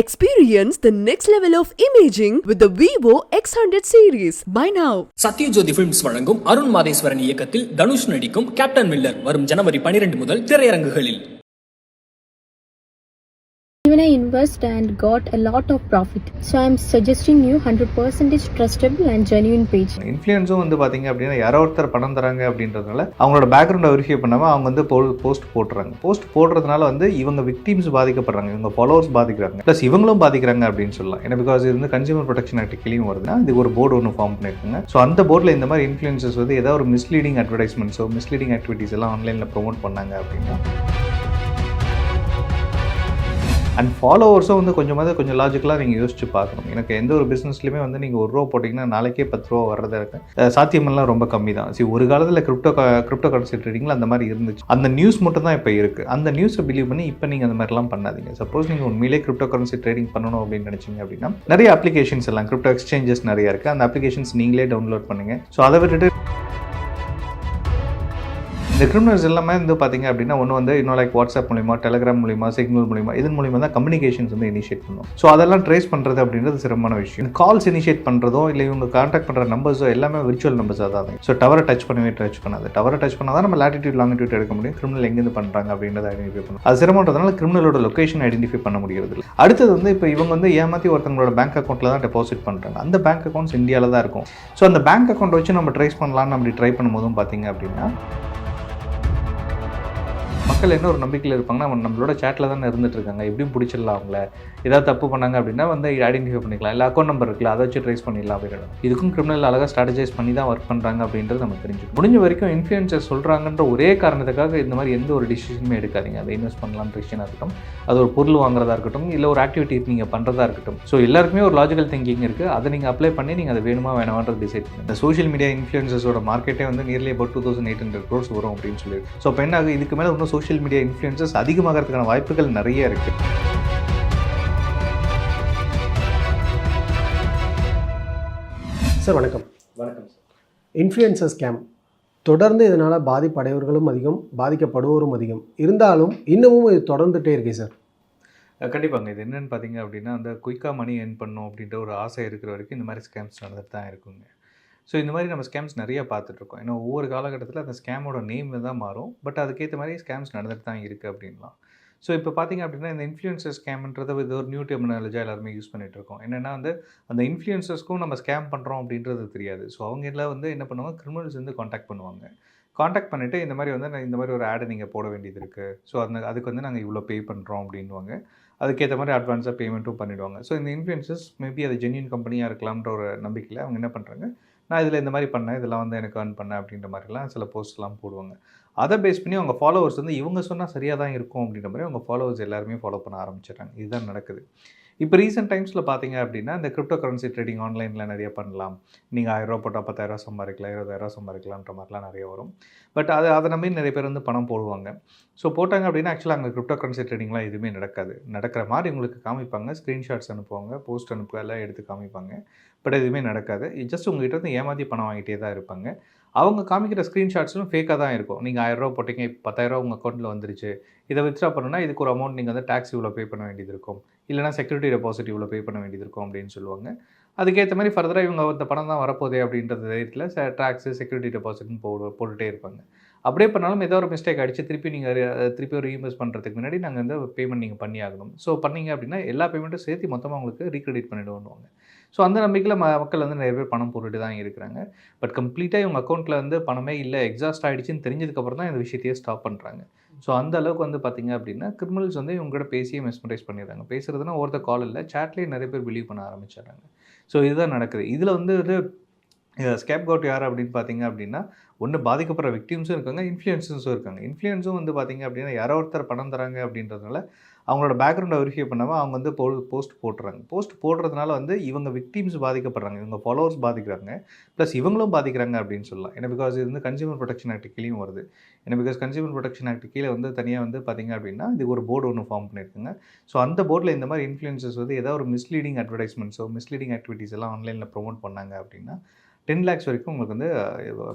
Experience the next level of imaging with the Vivo X100 series. Buy now. Sathyajyothi films வழங்கும் அருண் மாதேஸ்வரன் இயக்கத்தில் தனுஷ் நடிக்கும் captain Miller வரும் ஜனவரி 12 முதல் திரையரங்குகளில் Even I invest and got a lot of profit. So I'm suggesting you 100% is trustable and genuine page. இன்ஃப்ளூயன்ஸும் வந்து பார்த்தீங்க அப்படின்னா யாரோ ஒருத்தர் பணம் தராங்க அப்படின்றதுனால அவங்களோட பேக்ரவுண்டை வெரிஃபை பண்ணாமல் அவங்க வந்து போஸ்ட் போட்டுறாங்க. போஸ்ட் போடுறதுனால வந்து இவங்க விக்டிம்ஸ் பாதிக்கப்படுறாங்க. இவங்க ஃபாலோவர்ஸ் பாதிக்கிறாங்க. ப்ளஸ் இவங்களும் பாதிக்கிறாங்க அப்படின்னு சொல்லலாம். ஏன்னா பிகாஸ் இது வந்து கன்சியூமர் ப்ரொடெக்ஷன் ஆக்ட் கிளியும் வருதுன்னா இது ஒரு போர்டு ஒன்று ஃபார்ம் பண்ணியிருக்காங்க. ஸோ அந்த போர்டில் இந்த மாதிரி இன்ஃப்ளூயன்சஸ் வந்து ஏதாவது ஒரு மிஸ்லீடிங் அட்வர்டைஸ்மெண்ட்ஸோ மிஸ்லீடிங் ஆக்டிவிட்டீஸ் எல்லாம் ஆன்லைனில் ப்ரொமோட் பண்ணாங்க அப்படின்னா. அண்ட் ஃபாலோவர்ஸும் வந்து கொஞ்சமாவது கொஞ்சம் லாஜிக்கலாக நீங்கள் யோசிச்சு பார்க்கணும். எனக்கு எந்த ஒரு பிஸ்னஸ்லையுமே வந்து நீங்கள் ஒரு ரூபா போட்டிங்கன்னா நாளைக்கே பத்து ரூபா வர்றதா இருக்கு சாத்தியமெல்லாம் ரொம்ப கம்மி தான் சரி ஒரு காலத்தில் கிரிப்டோ கிரிப்டோ கரன்சி ட்ரேடிங்கில் அந்த மாதிரி இருந்துச்சு. அந்த நியூஸ் மட்டும் தான் இப்போ இருக்குது அந்த நியூஸை பிலீவ் பண்ணி இப்போ நீங்கள் அந்த மாதிரிலாம் பண்ணாதீங்க. சப்போஸ் நீங்கள் உண்மையிலே கிரிப்டோ கரன்சி ட்ரேடிங் பண்ணணும் அப்படின்னு நினச்சிங்க அப்படின்னா நிறைய அப்ளிகேஷன்ஸ் எல்லாம் கிரிப்டோ எக்ஸ்சேஞ்சஸ் நிறைய இருக்குது அந்த அப்ளிகேஷன்ஸ் நீங்களே டவுன்லோட் பண்ணுங்கள் ஸோ அதை விட்டுட்டு இந்த கிரிமினல்ஸ் எல்லாமே வந்து பார்த்தீங்க அப்படின்னா ஒன்று வந்து இன்னும் லைக் வாட்ஸ்அப் மூலிமா டெலிகிராம் மூலிமா சிக்னல் மூலிமா இதன் மூலிமா தான் கம்யூனிகேஷன்ஸ் வந்து இனிஷியேட் பண்ணும். ஸோ அதெல்லாம் ட்ரேஸ் பண்ணுறது அப்படின்றது சிரமமான விஷயம். கால்ஸ் இனிஷியேட் பண்ணுறதோ இல்லை இவங்க கான்டாக்ட் பண்ணுற நம்பர்ஸோ எல்லாமே விர்ச்சுவல் நம்பர்ஸ் தான் ஸோ டவரை டச் பண்ணவே டச் பண்ணாது. டவரை டச் பண்ணால் தான் நம்ம லாட்டிடியூட் லாங்கிடியூட் எடுக்க முடியும். கிரிமினல் எங்கேருந்து பண்ணுறாங்க அப்படின்றத ஐடென்டிஃபை பண்ணும். அது சிரமன்றதுனால கிரிமினலோட லொக்கேஷன் ஐடென்டிஃபை பண்ண முடியறது இல்லை. அடுத்தது வந்து இப்போ இவங்க வந்து ஏமாற்றி ஒருத்தவங்களோட பேங்க் அக்கௌண்ட்டில் தான் டெபாசிட் பண்ணுறாங்க அந்த பேங்க் அக்கௌண்ட்ஸ் இந்தியாவில் தான் இருக்கும். ஸோ அந்த பேங்க் அக்கௌண்ட் வச்சு நம்ம ட்ரேஸ் பண்ணலாம்னு அப்படி ட்ரை பண்ணும்போதும் பார்த்தீங்க அப்படின்னா மக்கள் என்ன ஒரு நம்பிக்கையில் இருப்பாங்கன்னா அவன் நம்மளோட சேட்டில் தானே இருந்துட்டு இருக்காங்க. எப்படியும் பிடிச்சிடலாம் அவங்கள. ஏதாவது தப்பு பண்ணாங்க அப்படின்னா வந்து ஐடென்டிஃபை பண்ணிக்கலாம். இல்லை அக்கௌண்ட் நம்பர் இருக்குல்ல அதை வச்சு ட்ரேஸ் பண்ணிடலாம் அப்படின்னு. இதுக்கும் கிரிமினல் அழகாக ஸ்ட்ராட்டஜைஸ் பண்ணி தான் ஒர்க் பண்ணுறாங்க அப்படின்றது நம்ம தெரிஞ்சுக்கணும். முடிஞ்ச வரைக்கும் இன்ஃப்ளூயன்சர் சொல்கிறாங்கன்ற ஒரே காரணத்துக்காக இந்த மாதிரி எந்த ஒரு டிசிஷனுமே எடுக்காதீங்க. அதை இன்வெஸ்ட் பண்ணலாம் டிசிஷனாக இருக்கட்டும். அது ஒரு பொருள் வாங்குறதா இருக்கட்டும் இல்லை ஒரு ஆக்டிவிட்டி நீங்கள் பண்ணுறதா இருக்கட்டும். ஸோ எல்லாருக்குமே ஒரு லாஜிக்கல் திங்கிங் இருக்குது அதை நீங்கள் அப்ளை பண்ணி நீங்கள் அதை வேணுமா வேணாமான்றது டிசைட் பண்ணுங்க. இந்த சோஷியல் மீடியா இன்ஃப்ளூயன்சஸோட மார்க்கெட்டே வந்து nearly about two thousand eight hundred crores வரும் அப்படின்னு சொல்லி ஸோ இப்போ என்ன ஆகுது? இதுக்கு மேலே இன்னும் சோஷியல் மீடியா இன்ஃப்ளூயன்சஸ் அதிகமாகிறதுக்கான வாய்ப்புகள் நிறைய இருக்குது சார் வணக்கம். வணக்கம் இன்ஃப்ளூயன்சர் ஸ்கேம் தொடர்ந்து இதனால் பாதிப்படையவர்களும் அதிகம் பாதிக்கப்படுவோரும் அதிகம். இருந்தாலும் இன்னமும் இது தொடர்ந்துட்டே இருக்கே சார். கண்டிப்பாங்க. இது என்னன்னு பார்த்தீங்க அப்படின்னா அந்த குயிக்காக மணி earn பண்ணணும் அப்படின்ற ஒரு ஆசை இருக்கிற வரைக்கும் இந்த மாதிரி ஸ்கேம்ஸ் நடந்துட்டு தான் இருக்குங்க. ஸோ இந்த மாதிரி நம்ம ஸ்கேம்ஸ் நிறைய பார்த்துட்ருக்கோம். ஏன்னா ஒவ்வொரு காலகட்டத்தில் அந்த ஸ்கேமோட நேம் தான் மாறும். பட் அதுக்கேற்ற மாதிரி ஸ்கேம்ஸ் நடந்துட்டு தான் இருக்குது அப்படின்லாம். ஸோ இப்போ பார்த்தீங்க அப்படின்னா இந்த இன்ஃப்ளூயன்சர் ஸ்கேம்ன்றது இது ஒரு நியூ டெர்மினாலஜியாக எல்லாருமே யூஸ் பண்ணிகிட்டு இருக்கோம் என்னென்னா வந்து அந்த இன்ஃப்ளூயன்சர்ஸ்க்கும் நம்ம ஸ்கேம் பண்ணுறோம் அப்படின்றது தெரியாது. ஸோ அவங்க எல்லாம் வந்து என்ன பண்ணுவாங்க? கிரிமினல்ஸ் வந்து காண்டாக்ட் பண்ணுவாங்க. காண்டாக்ட் பண்ணிவிட்டு இந்த மாதிரி வந்து நான் இந்த மாதிரி ஒரு ஆடை நீங்கள் போட வேண்டியது இருக்குது ஸோ அந்த அதுக்கு வந்து நாங்கள் இவ்வளோ பே பண்ணுறோம் அப்படின்வாங்க அதுக்கேற்ற மாதிரி அட்வான்ஸாக பேமெண்ட்டும் பண்ணிவிடுவாங்க ஸோ இந்த இன்ஃப்ளூயன்சஸ் மேபி அது ஜென்யூன் கம்பெனியாக இருக்கலாம்ன்ற ஒரு நம்பிக்கையில் அவங்க என்ன பண்ணுறாங்க நான் இதில் இந்த மாதிரி பண்ணேன் இதெல்லாம் வந்து எனக்கு ஏர்ன் பண்ணேன் அப்படின்ற மாதிரிலாம் சில போஸ்ட்லாம் போடுவாங்க. அதை பேஸ் பண்ணி அவங்க ஃபாலோவர்ஸ் வந்து இவங்க சொன்னால் சரியாக தான் இருக்கும் அப்படின்ற மாதிரி அவங்க ஃபாலோவர்ஸ் எல்லாருமே ஃபாலோ பண்ண ஆரம்பிச்சிடுறாங்க. இதுதான் நடக்குது. இப்போ ரீசெண்ட் டைம்ஸில் பார்த்தீங்க அப்படின்னா இந்த கிரிப்டோ கரன்சி ட்ரேடிங் ஆன்லைனில் நிறைய பண்ணலாம். நீங்கள் ஆயிரரூவா போட்டால் பத்தாயிரரூவா சம்பாதிக்கலாம் இருபதாயிரரூவா சம்பாதிக்கலான்ற மாதிரிலாம் நிறைய வரும். பட் அது அதை நம்பி நிறைய பேர் வந்து பணம் போடுவாங்க. ஸோ போட்டாங்க அப்படின்னா ஆக்சுவலாக அங்கே கிரிப்டோ கரன்சி ட்ரேடிங்லாம் எதுவுமே நடக்காது. நடக்கிற மாதிரி உங்களுக்கு காமிப்பாங்க. ஸ்க்ரீன்ஷாட்ஸ் அனுப்புவாங்க போஸ்ட் அனுப்பு எல்லாம் எடுத்து காமிப்பாங்க. பட் எதுவுமே நடக்காது. ஜஸ்ட் உங்ககிட்ட இருந்து ஏமாற்றி பணம் வாங்கிட்டே தான் இருப்பாங்க. அவங்க காமிக்கிற ஸ்க்ரீன்ஷாட்ஸும் ஃபேக்காக தான் இருக்கும். நீங்கள் ஆயிரரூவா போட்டிங்க இப்போ பத்தாயிரரூவா உங்கள் அக்கௌண்ட்டில் வந்துருச்சு. இதை வித்ட்ரா பண்ணணும்னா இதுக்கு ஒரு அமௌண்ட் நீங்கள் வந்து டேக்ஸ் இவ்வளோ பே பண்ண வேண்டியது இருக்கும். இல்லைனா செக்யூரிட்டி டெபாசிட் இவ்வளோ பே பண்ண வேண்டியது இருக்கும் அப்படின்னு சொல்லுவாங்க. அதுக்கேற்ற மாதிரி ஃபர்தராக இவங்க அந்த பணம் தான் வரப்போதே அப்படின்றது தைரியத்தில் டேக்ஸு செக்யூரிட்டி டெபாசிட்னு போடு போட்டுகிட்டே இருப்பாங்க. அப்படியே பண்ணாலும் ஏதோ ஒரு மிஸ்டேக் அடிச்சு திருப்பி நீங்கள் திருப்பி ஒரு ரீஇம்பர்ஸ் பண்ணுறதுக்கு முன்னாடி நாங்கள் வந்து பேமெண்ட் நீங்கள் பண்ணி ஆகணும் ஸோ பண்ணீங்க அப்படின்னா எல்லா பேமெண்ட்டும் சேர்த்து மொத்தமாக உங்களுக்கு ரீக்ரெடிட் பண்ணிவிடுவோம்னுவாங்க ஸோ அந்த நம்பிக்கையில் ம மக்கள் வந்து நிறைய பேர் பணம் போட்டுட்டு தான் இருக்கிறாங்க. பட் கம்ப்ளீட்டாக இவங்க அக்கௌண்ட்டில் வந்து பணமே இல்லை எக்ஸாஸ்ட் ஆகிடுச்சின்னு தெரிஞ்சதுக்கப்புறம் தான் இந்த விஷயத்தையே ஸ்டாப் பண்ணுறாங்க ஸோ அந்த அளவுக்கு வந்து பார்த்தீங்க அப்படின்னா கிரிமினல்ஸ் வந்து இவங்ககிட்ட பேசியே மெஸ்மரைஸ் பண்ணிடுறாங்க. பேசுகிறதுனா ஒருத்த கால் இல்லை சேட்லேயே நிறைய பேர் பிலீவ் பண்ண ஆரம்பிச்சிடுறாங்க. ஸோ இதுதான் நடக்குது. இதில் வந்து இது ஸ்கேப் கவுட் யார் அப்படின்னு பார்த்தீங்க அப்படின்னா ஒன்று பாதிக்கப்படுற விக்டிம்ஸும் இருக்காங்க இன்ஃப்ளூயன்ஸும் இருக்காங்க. இன்ஃப்ளூயன்ஸும் வந்து பார்த்தீங்க அப்படின்னா யாரோ ஒருத்தர் பணம் தராங்க அப்படின்றதுனால அவங்களோட பேக்ரவுண்டை வெரிஃபை பண்ணாமல் அவங்க வந்து போ போஸ்ட் போட்டுறாங்க. போஸ்ட் போடுறதுனால வந்து இவங்க விக்டீம்ஸ் பாதிக்கப்படுறாங்க. இவங்க ஃபாலோவர்ஸ் பாதிக்கிறாங்க. ப்ளஸ் இவங்களும் பாதிக்கிறாங்க அப்படின்னு சொல்லலாம். ஏன்னா பிகாஸ் இது வந்து கன்சியூமர் ப்ரொடெக்ஷன் ஆக்ட் கீழேயும் வருது. ஏன்னா பிகாஸ் கன்சியூமர் ப்ரொடெக்ஷன் ஆக்ட் கீழே வந்து தனியாக வந்து பார்த்தீங்க அப்படின்னா இது ஒரு போர்டு ஒன்று ஃபார்ம் பண்ணியிருக்குங்க. ஸோ அந்த போர்டில் இந்த மாதிரி இன்ஃப்ளூயன்சஸ் வந்து ஏதாவது ஒரு மிஸ்லீடிங் அட்வர்டைஸ்மெண்ட்ஸோ மிஸ்லீடிங் ஆக்டிவிட்டீஸ் எல்லாம் ஆன்லைனில் ப்ரொமோட் பண்ணாங்க அப்படின்னா டென் லேக்ஸ் வரைக்கும் உங்களுக்கு வந்து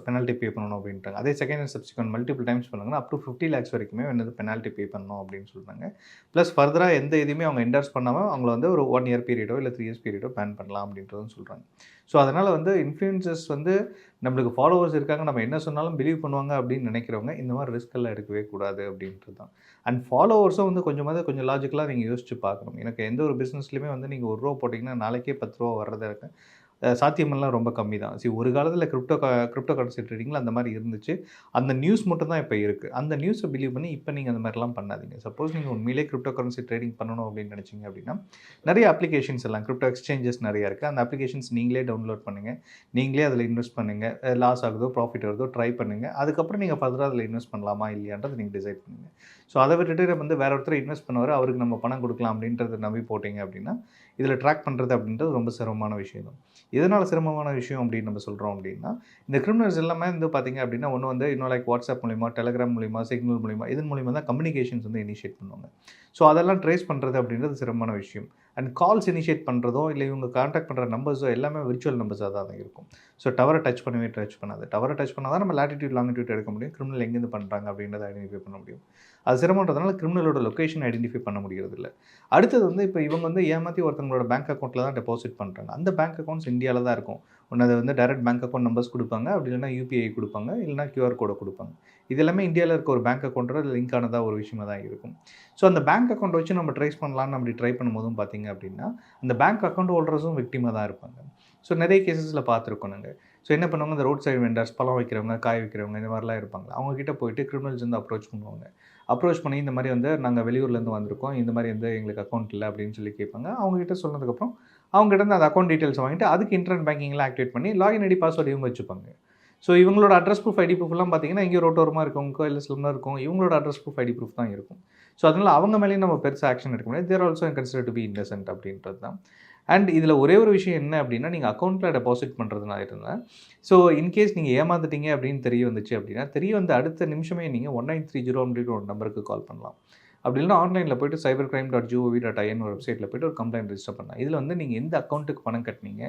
பெனால்ட்டி பே பண்ணணும் அப்படின்றாங்க அதே second and subsequent multiple times பண்ணாங்கன்னா அப் டு ஃபிஃப்டி லேக்ஸ் வரைக்குமே வந்து பெனால்ட்டி பே பண்ணணும் அப்படின்னு சொல்கிறாங்க ப்ளஸ் ஃபர்தராக எந்த இதுவுமே அவங்க என்டர்ஸ் பண்ணாமல் அவங்கள வந்து ஒரு ஒன் இயர் பீரியடோ இல்லை த்ரீ இயர்ஸ் பீரியடோ பேன் பண்ணலாம் அப்படின்றதும் சொல்கிறாங்க ஸோ அதனால் வந்து இன்ஃப்ளூயன்சஸ் வந்து நம்மளுக்கு ஃபாலோவர்ஸ் இருக்காங்க. நம்ம என்ன சொன்னாலும் பிலீவ் பண்ணுவாங்க அப்படின்னு நினைக்கிறவங்க இந்த மாதிரி ரிஸ்க் எல்லாம் எடுக்கவே கூடாது அப்படின்றது தான் அண்ட் ஃபாலோவர்ஸும் வந்து கொஞ்சமாக கொஞ்சம் லாஜிக்கலாக நீங்கள் யோசிச்சு பார்க்கணும். எனக்கு எந்த ஒரு பிஸ்னஸ்லையுமே வந்து நீங்கள் ஒரு ரூபா போட்டிங்கன்னா நாளைக்கே பத்து ரூபா வர்றதா இருக்கு சாத்தியமெல்லாம் ரொம்ப கம்மி தான் சரி ஒரு காலத்தில் கிரிப்டோ கிரிப்டோ கரன்சி ட்ரேடிங்கில் அந்த மாதிரி இருந்துச்சு. அந்த நியூஸ் மட்டும் தான் இப்போ இருக்குது அந்த நியூஸை பிலீவ் பண்ணி இப்போ நீங்கள் அந்த மாதிரிலாம் பண்ணாதீங்க. சப்போஸ் நீங்கள் உண்மையிலே கிரிப்டோ கரன்சி ட்ரேடிங் பண்ணணும் அப்படின்னு நினச்சிங்க அப்படின்னா நிறைய அப்ளிகேஷன்ஸ் எல்லாம் கிரிப்டோ எக்ஸ்சேஞ்சஸ் நிறையா இருக்குது அந்த அப்ளிகேஷன்ஸ் நீங்களே டவுன்லோட் பண்ணுங்கள் நீங்களே அதில் இன்வெஸ்ட் பண்ணுங்கள் லாஸ் ஆகுதோ ப்ராஃபிட் வருதோ ட்ரை பண்ணுங்கள் அதுக்கப்புறம் நீங்கள் ஃபர்தராக அதில் இன்வெஸ்ட் பண்ணலாமா இல்லையான்றது நீங்கள் டிசைட் பண்ணுங்கள் ஸோ அதை விட்டுட்டு நம்ம வந்து வேற ஒருத்தர் இன்வெஸ்ட் பண்ணுவார் அவருக்கு நம்ம பணம் கொடுக்கலாம் அப்படின்றத நம்பி போட்டிங்க அப்படின்னா இதில் ட்ராக் பண்ணுறது அப்படின்றது ரொம்ப சிரமமான விஷயம் தான் எதனால் சிரமமான விஷயம் அப்படின்னு நம்ம சொல்கிறோம் அப்படின்னா இந்த கிரிமினல்ஸ் எல்லாமே வந்து பார்த்தீங்க அப்படின்னா ஒன்று வந்து இன்னும் லைக் வாட்ஸ்அப் மூலிமா டெலிகிராம் மூலிமா சிக்னல் மூலிமா இதன் மூலிமா தான் கம்யூனிகேஷன்ஸ் வந்து இனிஷியேட் பண்ணுவாங்க. ஸோ அதெல்லாம் ட்ரேஸ் பண்ணுறது அப்படின்றது சிரமமான விஷயம். அண்ட் கால்ஸ் இனிஷியேட் பண்ணுறதோ இல்லை இவங்க காண்டாக்ட் பண்ணுற நம்பர்ஸோ எல்லாமே விர்ச்சுவல் நம்பர்ஸாக தான் இருக்கும். ஸோ டவரை டச் பண்ணவே டச் பண்ணாது. டவரை டச் பண்ணால் தான் நம்ம லாட்டிடியூட் லாங்கிடியூட் எடுக்க முடியும். கிரிமினல் எங்கேருந்து பண்ணுறாங்க அப்படின்றத ஐடென்டிஃபை பண்ண முடியும். அது சிரமன்றதுனால கிரிமினலோட லொக்கேஷன் ஐடென்டிஃபை பண்ண முடிகிறது இல்லை அடுத்தது வந்து இப்போ இவங்க வந்து ஏமாற்றி ஒருத்தவங்களோட பேங்க் அக்கௌண்ட்டில் தான் டெபாசிட் பண்ணுறாங்க அந்த பேங்க் அக்கௌண்ட்ஸ் இந்தியாவில் தான் இருக்கும். ஒன்று அதை வந்து டைரக்ட் பேங்க் அக்கௌண்ட் நம்பர்ஸ் கொடுப்பாங்க. அப்படி இல்லைனா யூபிஐ கொடுப்பாங்க. இல்லைனா கியூஆர் கோடை கொடுப்பாங்க. இது எல்லாமே இந்தியாவில் இருக்க ஒரு பேங்க் அக்கௌண்ட்டோட லிங்க் ஆனதாக ஒரு விஷயமா தான் இருக்கும். ஸோ அந்த பேங்க் அக்கௌண்ட் வச்சு நம்ம ட்ரேஸ் பண்ணலாம்னு அப்படி ட்ரை பண்ணும்போதும் பார்த்தீங்க அப்படின்னா அந்த பேங்க் அக்கௌண்ட் ஹோல்டர்ஸும் விக்டிமாக தான் இருப்பாங்க. ஸோ நிறைய கேசஸில் பார்த்துருக்கோம் நாங்கள் ஸோ என்ன பண்ணுவாங்க? இந்த ரோட் சைடு வெண்டர்ஸ் பழம் வைக்கிறவங்க காய் வைக்கிறவங்க இந்த மாதிரிலாம் இருப்பாங்க. அவங்கக்கிட்ட போயிட்டு கிரிமினல்ஸ் வந்து அப்ரோச் பண்ணுவாங்க. அப்ரோச் பண்ணி இந்த மாதிரி வந்து நாங்கள் வெளியூர்லேருந்து வந்திருக்கோம். இந்த மாதிரி வந்து எங்களுக்கு அக்கௌண்ட் இல்லை அப்படின்னு சொல்லி கேட்பாங்க அவங்ககிட்ட சொன்னதுக்கப்புறம் அவங்ககிட்ட இருந்து அந்த அக்கௌண்ட் டீட்டெயில்ஸ் வாங்கிட்டு அதுக்கு இன்டர்நெட் பேங்கிங்லாம் ஆக்டிவேட் பண்ணி லாகின் ஐடி பாஸ்வேர்டு இவங்க வச்சுப்பாங்க. ஸோ இவங்களோட அட்ரஸ் ப்ரூஃப் ஐடி ப்ரூஃப்லாம் பார்த்தீங்கன்னா இங்கே ரோட்டோரமாக இருக்கும் இல்லை ஸ்லிம்மாக இருக்கும். இவங்களோட அட்ரஸ் ப்ரூஃப் ஐடி ப்ரூஃப் தான் இருக்கும். ஸோ அதனால் அவங்க மேலேயும் நம்ம பெருசாக ஆக்ஷன் எடுக்க முடியாது. There also consider to be innocent அப்படின்றது தான் அண்ட் இதில் ஒரே ஒரு விஷயம் என்ன அப்படின்னா நீங்கள் அக்கௌண்ட்டில் டெபாசிட் பண்ணுறதுனால இருந்தால் ஸோ இன்கேஸ் நீங்கள் ஏமாந்துட்டீங்க அப்படின்னு தெரிய வந்துச்சு அப்படின்னா தெரிய வந்த அடுத்த நிமிஷமே நீங்கள் ஒன் நைன் த்ரீ ஜீரோ அப்படின்ற ஒரு நம்பருக்கு கால் பண்ணலாம். அப்படி இல்லைனா ஆன்லைனில் போயிட்டு cyber crime dot GOV dot IN வெப்சைட்டில் போயிட்டு ஒரு கம்ப்ளைண்ட் ரெஜிஸ்டர் பண்ணலாம். இதில் வந்து நீங்கள் எந்த அக்கௌண்ட்டுக்கு பணம் கட்டினீங்க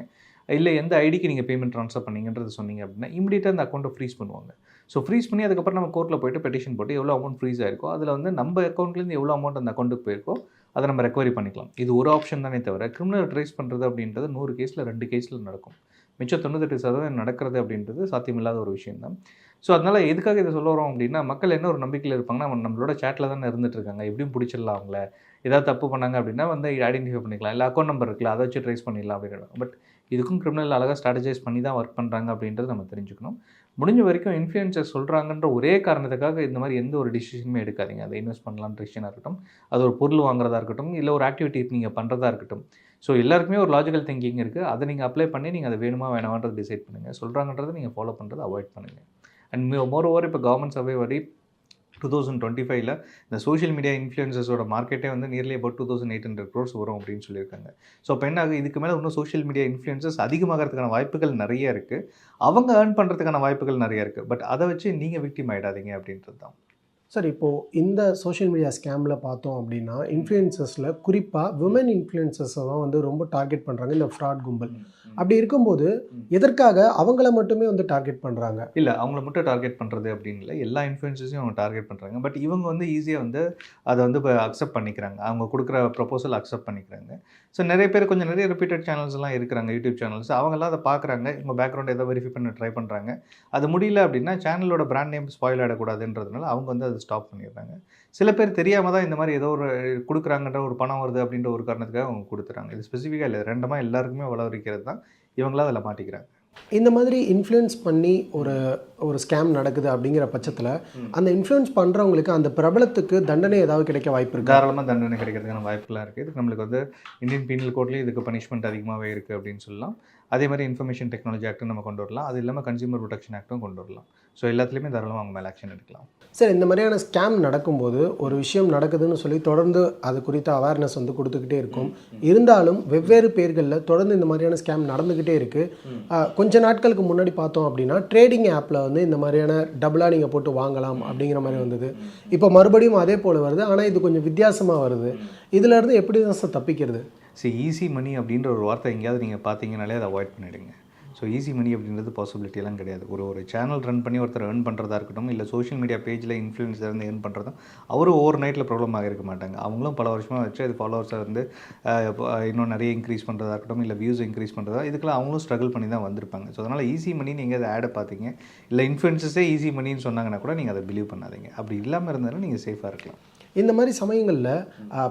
இல்லை எந்த ஐடிக்கு நீங்கள் பேமெண்ட் ட்ரான்ஸ்ஃபர் பண்ணீங்கன்றது சொன்னீங்க அப்படின்னா இமீடியட்டாக அந்த அக்கௌண்ட்டை ஃப்ரீஸ் பண்ணுவாங்க. ஸோ ஃப்ரீஸ் பண்ணி அதுக்கப்புறம் நம்ம கோர்ட்டில் போய்ட்டு பெட்டிஷன் போட்டு எவ்வளோ அமௌண்ட் ஃப்ரீஸ் ஆயிருக்கோ அதில் வந்து நம்ம அக்கௌண்ட்லேருந்து எவ்வளோ அமௌண்ட் அந்த அக்கௌண்ட்டுக்கு போயிருக்கோ அதை நம்ம ரெக்கவரி பண்ணிக்கலாம். இது ஒரு ஆப்ஷன் தானே தவிர கிரிமினல் ட்ரேஸ் பண்ணுறது அப்படின்றது நூறு கேஸில் ரெண்டு கேஸில் நடக்கும். மிச்சம் தொண்ணூத்தெட்டு சதவீதம் நடக்கிறது அப்படின்றது சாத்தியமில்லாத ஒரு விஷயம் தான். ஸோ அதனால் எதுக்காக இதை சொல்ல வரோம் அப்படின்னா மக்கள் என்ன ஒரு நம்பிக்கையில் இருப்பாங்கன்னா நம்மளோட சேட்டில் தானே இருந்துட்டு இருக்காங்க. எப்படியும் பிடிச்சிடலாம் அவங்கள. ஏதாவது தப்பு பண்ணாங்க அப்படின்னா வந்து ஐடென்டிஃபை பண்ணிக்கலாம். இல்லை அக்கௌண்ட் நம்பர் இருக்குல்ல அதை வச்சு ட்ரேஸ் பண்ணிடலாம் அப்படின்னு பட் இதுக்கும் கிரிமினல் அழகாக ஸ்ட்ராட்டஜைஸ் பண்ணி தான் ஒர்க் பண்ணுறாங்க அப்படின்றது நம்ம தெரிஞ்சுக்கணும். முடிஞ்ச வரைக்கும் இன்ஃப்ளூயன்சர் சொல்கிறாங்கன்ற ஒரே காரணத்துக்காக இந்த மாதிரி எந்த ஒரு டிசிஷனுமே எடுக்காதீங்க. அதை இன்வெஸ்ட் பண்ணலான்ற டிசிஷனாக இருக்கட்டும். அது ஒரு பொருள் வாங்குறதா இருக்கட்டும் இல்லை ஒரு ஆக்டிவிட்டி நீங்கள் பண்ணுறதா இருக்கட்டும். ஸோ எல்லாருக்குமே ஒரு லாஜிக்கல் திங்கிங் இருக்குது அதை நீங்கள் அப்ளை பண்ணி நீங்கள் அதை வேணுமா வேணாமான்றது டிசைட் பண்ணுங்கள் சொல்கிறாங்கன்றதை நீங்கள் ஃபாலோ பண்ணுறது அவாய்ட் பண்ணுங்கள் அண்ட் மோர் ஓவர் இப்போ கவர்மெண்ட் சர்வே வரை டூ தௌசண்ட் டுவெண்ட்டி ஃபைவ்ல இந்த சோஷியல் மீடியா இன்ஃப்ளூயன்சஸோட மார்க்கெட்டே வந்து nearly about two thousand eight hundred crores வரும் அப்படின்னு சொல்லியிருக்காங்க. ஸோ இப்போ என்ன ஆகுது? இதுக்கு மேலே இன்னும் சோஷியல் மீடியா இன்ஃப்ளூயன்சஸ் அதிகமாகிறதுக்கான வாய்ப்புகள் நிறைய இருக்குது அவங்க ஏர்ன் பண்ணுறதுக்கான வாய்ப்புகள் நிறைய இருக்குது பட் அதை வச்சு நீங்கள் விக்டிம் ஆகிடாதீங்க அப்படின்றது தான் சார் இப்போது இந்த சோஷியல் மீடியா ஸ்கேமில் பார்த்தோம் அப்படின்னா இன்ஃப்ளூயன்சஸில் குறிப்பாக விமன் இன்ஃப்ளூயன்சஸை தான் வந்து ரொம்ப டார்கெட் பண்ணுறாங்க இந்த ஃப்ராட் கும்பல். அப்படி இருக்கும்போது எதற்காக அவங்கள மட்டுமே வந்து டார்கெட் பண்ணுறாங்க இல்லை அவங்கள மட்டும் டார்கெட் பண்ணுறது அப்படின்னு இல்லை. எல்லா இன்ஃப்ளூயன்சஸையும் அவங்க டார்கெட் பண்ணுறாங்க பட் இவங்க வந்து ஈஸியாக வந்து அதை வந்து இப்போ அக்செப்ட் பண்ணிக்கிறாங்க. அவங்க கொடுக்குற ப்ரொபோசல் அக்செப்ட் பண்ணிக்கிறாங்க. ஸோ நிறைய பேர் கொஞ்சம் நிறைய ரிப்பீட்டட் சேனல்ஸ் எல்லாம் இருக்கிறாங்க யூடியூப் சேனல்ஸ் அவங்கெல்லாம் அதை பார்க்குறாங்க. இவங்க பேக்ரவுண்ட் ஏதோ வெரிஃபை பண்ண ட்ரை பண்ணுறாங்க அது முடியல அப்படின்னா சேனலோட பிராண்ட் நேம் ஸ்பாயில் ஆகிடக்கூடாதுன்றதுனால அவங்க வந்து அதை ஸ்டாப் பண்ணிடுறாங்க. சில பேர் தெரியாமல் தான் இந்த மாதிரி ஏதோ ஒரு கொடுக்குறாங்கன்ற ஒரு பணம் வருது அப்படின்ற ஒரு காரணத்துக்காக அவங்க கொடுத்துறாங்க. இது ஸ்பெசிஃபிக்காக இல்லை ரெண்டமாக எல்லாருக்குமே வளர்க்கிறது தான். இவங்களாம் அதில் மாட்டிக்கிறாங்க. இந்த மாதிரி இன்ஃப்ளூயன்ஸ் பண்ணி ஒரு ஒரு ஸ்கேம் நடக்குது அப்படிங்கிற பட்சத்தில் அந்த இன்ஃப்ளூயன்ஸ் பண்ணுறவங்களுக்கு அந்த பிரபலத்துக்கு தண்டனை ஏதாவது கிடைக்க வாய்ப்பு இருக்கா? தாராளமாக தண்டனை கிடைக்கிறதுக்கான வாய்ப்புலாம் இருக்குது இதுக்கு நம்மளுக்கு வந்து இந்தியன் பீனல் கோட்லேயும் இதுக்கு பனிஷ்மெண்ட் அதிகமாகவே இருக்குது அப்படின்னு சொல்லலாம். அதே மாதிரி இன்ஃபர்மேஷன் டெக்னாலஜி ஆக்ட்டும் நம்ம கொண்டு வரலாம். அது இல்லாமல் கன்சியூமர் ப்ரொடெக்ஷன் ஆக்ட்டும் கொண்டு வரலாம். ஸோ எல்லாத்துலேயுமே தாராளமாக அவங்க மேலே ஆக்ஷன் எடுக்கலாம். சார் இந்த மாதிரியான ஸ்கேம் நடக்கும்போது ஒரு விஷயம் நடக்குதுன்னு சொல்லி தொடர்ந்து அது குறித்த அவேர்னஸ் வந்து கொடுத்துக்கிட்டே இருக்கும். இருந்தாலும் வெவ்வேறு பேர்களில் தொடர்ந்து இந்த மாதிரியான ஸ்கேம் நடந்துக்கிட்டே இருக்குது கொஞ்ச நாட்களுக்கு முன்னாடி பார்த்தோம் அப்படின்னா ட்ரேடிங் ஆப்பில் வந்து இந்த மாதிரியான டபுளாக நீங்கள் போட்டு வாங்கலாம் அப்படிங்கிற மாதிரி வந்தது. இப்போ மறுபடியும் அதே போல் வருது. ஆனால் இது கொஞ்சம் வித்தியாசமாக வருது. இதிலேருந்து எப்படி தான் சார் தப்பிக்கிறது? ஸோ ஈஸி மணி அப்படின்ற ஒரு வார்த்தை எங்கேயாவது நீங்கள் பார்த்தீங்கனாலே அதை அவாய்ட் பண்ணிடுங்க. ஸோ ஈஸி மணி அப்படின்றது பாசிபிலிட்டியெல்லாம் கிடையாது. ஒரு ஒரு சேனல் ரன் பண்ணி ஒருத்தர் ஏர்ன் பண்ணுறதா இருக்கட்டும் இல்லை சோஷியல் மீடியா பேஜில் இன்ஃப்ளூயன்ஸாக இருந்து ஏர்ன் பண்ணுறதும் அவரும் ஓவர் நைட்டில் ப்ராப்ளம் ஆகிருக்க மாட்டாங்க. அவங்களும் பல வருஷமாக வச்சு அது ஃபாலோவர்ஸை வந்து இப்போ, இன்னும் நிறைய இன்க்ரீஸ் பண்ணுறதா இருக்கட்டும் இல்லை வியூஸ் இன்க்ரீஸ் பண்ணுறதா இதுக்கெல்லாம் அவங்களும் ஸ்ட்ரகிள் பண்ணி தான் வந்திருப்பாங்க. ஸோ அதனால் ஈஸி மணி நீங்கள் அதை ஆடை பார்த்தீங்க இல்லை இன்ஃப்ளூயன்சஸே ஈஸி மணின்னு சொன்னாங்கன்னா கூட நீங்கள் அதை பிலீவ் பண்ணாதீங்க. அப்படி இல்லாமல் இருந்தாலும் நீங்கள் சேஃபாக இருக்கலாம். இந்த மாதிரி சமயங்களில்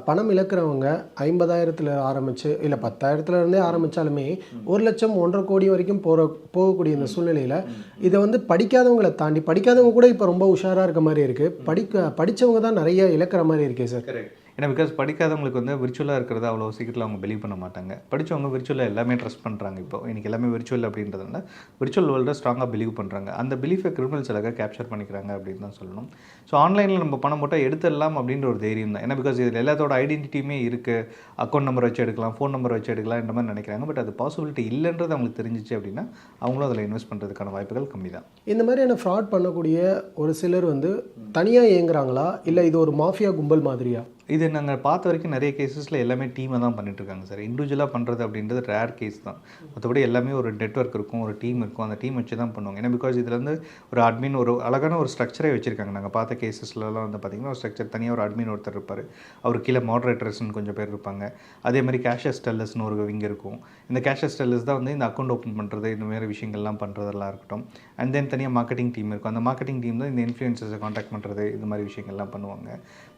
பணம் இழக்கிறவங்க ஐம்பதாயிரத்தில் ஆரம்பித்து இல்லை பத்தாயிரத்துல இருந்தே ஆரம்பித்தாலுமே ஒரு லட்சம் ஒன்றரை கோடி வரைக்கும் போகிற போகக்கூடிய இந்த சூழ்நிலையில் இதை வந்து படிக்காதவங்களை தாண்டி படிக்காதவங்க கூட இப்போ ரொம்ப உஷாராக இருக்க மாதிரி இருக்குது படிக்க படித்தவங்க தான் நிறைய இழக்கிற மாதிரி இருக்கே சார். கரெக்ட் ஏன்னா பிகாஸ் படிக்காதவங்களுக்கு வந்து விர்ச்சுவலாக இருக்கிறத அவ்வளோ சீக்கிரத்தில் அவங்க பிலீவ் பண்ண மாட்டாங்க. படித்தவங்க விர்ச்சுவலாக எல்லாமே ட்ரஸ்ட் பண்ணுறாங்க இப்போ. எனக்கு எல்லாமே விர்ச்சுவல் அப்படின்றதுனால விர்ச்சுவல் வேர்ல்டை ஸ்ட்ராங்காக பிலீவ் பண்ணுறாங்க அந்த பிலீஃபை கிரிமினல்ஸ் அழகாக கேப்சர் பண்ணிக்கிறாங்க அப்படின்னு தான் சொல்லணும். ஸோ ஆன்லைனில் நம்ம பணம் போட்டால் எடுத்துடலாம் அப்படின்ற ஒரு தைரியம் தான். ஏன்னா பிகாஸ் இதில் எல்லாத்தோட ஐடென்டிட்டியுமே இருக்குது அக்கௌண்ட் நம்பர் வச்சு எடுக்கலாம் ஃபோன் நம்பர் வச்சு எடுக்கலாம் இந்த மாதிரி நினைக்கிறாங்க. பட் அது பாசிபிலிட்டி இல்லைன்றது அவங்களுக்கு தெரிஞ்சிச்சு அப்படின்னா அவங்களும் அதில் இன்வெஸ்ட் பண்ணுறதுக்கான வாய்ப்புகள் கம்மி தான். இந்த மாதிரியான ஃப்ராட் பண்ணக்கூடிய ஒரு சிலர் வந்து தனியாக இயங்குறாங்களா? இல்லை இது ஒரு மாஃபியா கும்பல் மாதிரியா? இது நாங்கள் பார்த்த வரைக்கும் நிறைய கேசஸில் எல்லாமே டீமை தான் பண்ணிட்டு இருக்காங்க சார். இண்டிவிஜுவலாக பண்ணுறது அப்படின்றது ரேர் கேஸ் தான். மற்றபடி எல்லாமே ஒரு நெட்வொர்க் இருக்கும் ஒரு டீம் இருக்கும். அந்த டீம் வச்சு தான் பண்ணுவாங்க. ஏன்னா பிகாஸ் இதில் வந்து ஒரு அட்மின் ஒரு அழகான ஒரு ஸ்ட்ரக்சரே வச்சுருக்காங்க. நாங்கள் பார்த்த கேசஸ்லலாம் வந்து பார்த்திங்கன்னா ஒரு ஸ்ட்ரக்சர் தனியாக ஒரு அட்மின் ஒருத்தர் இருப்பார். அவர் கீழே மாடரேட்டர்ஸ்னு கொஞ்சம் பேர் இருப்பாங்க. அதே மாதிரி கேஷஸ் டெல்லர்ஸ்னு ஒரு விங் இருக்கும். இந்த கேஷஸ் டெல்லர்ஸ் தான் வந்து இந்த அக்கௌண்ட் ஓப்பன் பண்ணுறது இந்த மாதிரி விஷயங்கள்லாம் பண்ணுறதெல்லாம் இருக்கட்டும். அண்ட் தென் தனியாக மார்க்கெட்டிங் டீம் இருக்கும். அந்த மார்க்கெட்டிங் டீம் தான் இந்த இன்ஃப்ளூயன்சர்ஸை காண்டாக்ட் பண்ணுறது இந்த மாதிரி விஷயங்கள்லாம் பண்ணுவாங்க.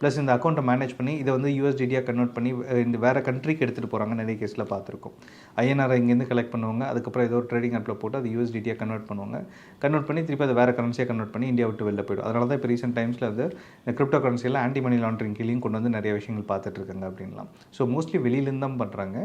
ப்ளஸ் இந்த அக்கௌண்ட்டை மேனேஜ் பண்ணி இதை வந்து யூஎஸ்டிடியாக கன்வெர்ட் பண்ணி இந்த வேறு கண்ட்ரிக்கு எடுத்துகிட்டு போகிறாங்க நிறைய கேஸில் பார்த்துருக்கோம். ஐஎன்ஆர் இங்கேருந்து கலெக்ட் பண்ணுவாங்க. அதுக்கப்புறம் ஏதோ ஒரு ட்ரேடிங் ஆப்பில் போட்டு அது யூஎஸ்டிடியாக கன்வெர்ட் பண்ணுவாங்க. கன்வெர்ட் பண்ணி திருப்பி அதை வேறு கரன்சியாக கன்வெர்ட் பண்ணி இந்தியா விட்டு வெளில போயிடும். அதனால தான் இப்போ ரீசெண்ட் டைம்ஸில் வந்து இந்த கிரிப்டோ கரன்சியில் ஆன்டி மணி லாண்ட்ரிங் கீழே கொண்டு வந்து நிறைய விஷயங்கள் பார்த்துட்ருக்காங்க அப்படின்லாம். ஸோ மோஸ்ட்லி வெளியிலேருந்து தான் பண்ணுறாங்க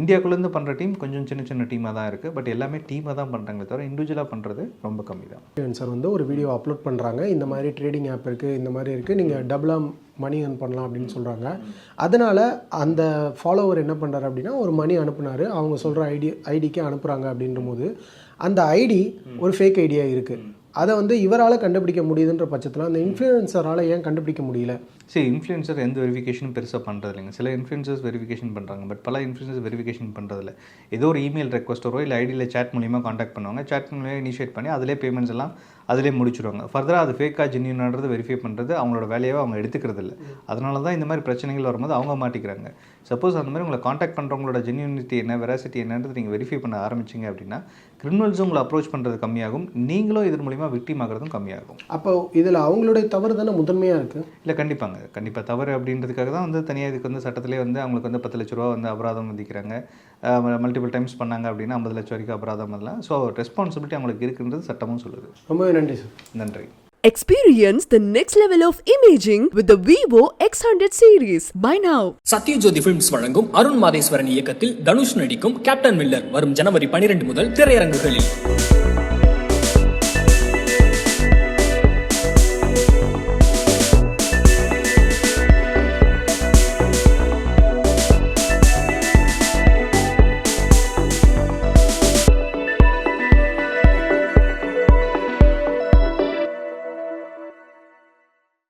இந்தியாக்குள்ளேருந்து பண்ணுற டீம் கொஞ்சம் சின்ன சின்ன டீமாக தான் இருக்குது பட் எல்லாமே டீமாக தான் பண்ணுறாங்களே தவிர இண்டிவிஜுவலாக பண்ணுறது ரொம்ப கம்மி தான். சார் வந்து ஒரு வீடியோ அப்லோட் பண்ணுறாங்க இந்த மாதிரி ட்ரேடிங் ஆப் இருக்குது இந்த மாதிரி இருக்குது நீங்கள் டபுளாக மணி earn பண்ணலாம் அப்படின்னு சொல்கிறாங்க அதனால் அந்த ஃபாலோவர் என்ன பண்ணுறாரு அப்படின்னா ஒரு மணி அனுப்புனாரு. அவங்க சொல்கிற ஐடி ஐடிக்கு அனுப்புகிறாங்க அப்படின்ற போது அந்த ஐடி ஒரு ஃபேக் ஐடியா இருக்குது அதை வந்து இவரால் கண்டுபிடிக்க முடியுதுன்ற பட்சத்தில் அந்த இன்ஃப்ளூயன்சரால் ஏன் கண்டுபிடிக்க முடியல? சரி இன்ஃப்ளூயன்சர் எந்த வெரிஃபிகேஷனும் பெருசாக பண்ணுறது இல்லைங்க சில இன்ஃப்ளூயன்சர்ஸ் வெரிஃபிகேஷன் பண்ணுறாங்க பட் பல இன்ஃப்ளூயன்சர்ஸ் வெரிஃபிகேஷன் பண்ணுறதில்ல ஏதோ ஒரு இமெயில் ரெக்வஸ்டரோ இல்லை ஐடியில் சேட் மூலியமாக காண்டாக்ட் பண்ணுவாங்க. சேட் மூலியமாக இனிஷியேட் பண்ணி அதிலே பேமெண்ட்ஸ் எல்லாம் அதிலே முடிச்சிடுவாங்க ஃபர்தராக அது ஃபேக்காக ஜென்யூனான்றது வெரிஃபை பண்ணுறது அவங்களோட வேலையாக அவங்க எடுத்துக்கிறது இல்லை. அதனால தான் இந்த மாதிரி பிரச்சனைகள் வரும்போது அவங்க மாட்டிக்கிறாங்க. சப்போஸ் அந்த மாதிரி உங்களை காண்டாக்ட் பண்ணுறவங்களோட ஜென்யூனிட்டி என்ன வெராசிட்டி என்னன்றது நீங்கள் வெரிஃபை பண்ண ஆரம்பிச்சிங்க அப்படின்னா கிரிமினல்ஸும் உங்களை அப்ரோச் பண்ணுறது கம்மியாகும் நீங்களும் இதன் மூலிமா விக்டிம் ஆகிறதும் கம்மியாகும். அப்போ இதில் அவங்களுடைய தவறு தானே முதன்மையாக இருக்குது இல்லை கண்டிப்பாங்க. கண்டிப்பாக தவறு அப்படின்றதுக்காக தான் வந்து தனியாக இதுக்கு வந்து சட்டத்திலே வந்து அவங்களுக்கு வந்து பத்து லட்ச ரூபா வந்து அபராதம் விதிக்கிறாங்க. மல்டிபிள் டைம்ஸ் பண்ணாங்க அப்படின்னா ஐம்பது லட்சம் வரைக்கும் அபராதம் அதெல்லாம். ஸோ ரெஸ்பான்சிபிலிட்டி அவங்களுக்கு இருக்குன்றது சட்டமும் சொல்லுது. ரொம்பவே நன்றி சார் நன்றி. Experience the next level of imaging with the Vivo X100 series. Buy now. Sathyajyothi films வழங்கும் அருண் மாதேஸ்வரன் இயக்கத்தில் தனுஷ் நடிக்கும் கேப்டன் மில்லர் வரும் ஜனவரி 12 முதல் திரையரங்குகளில்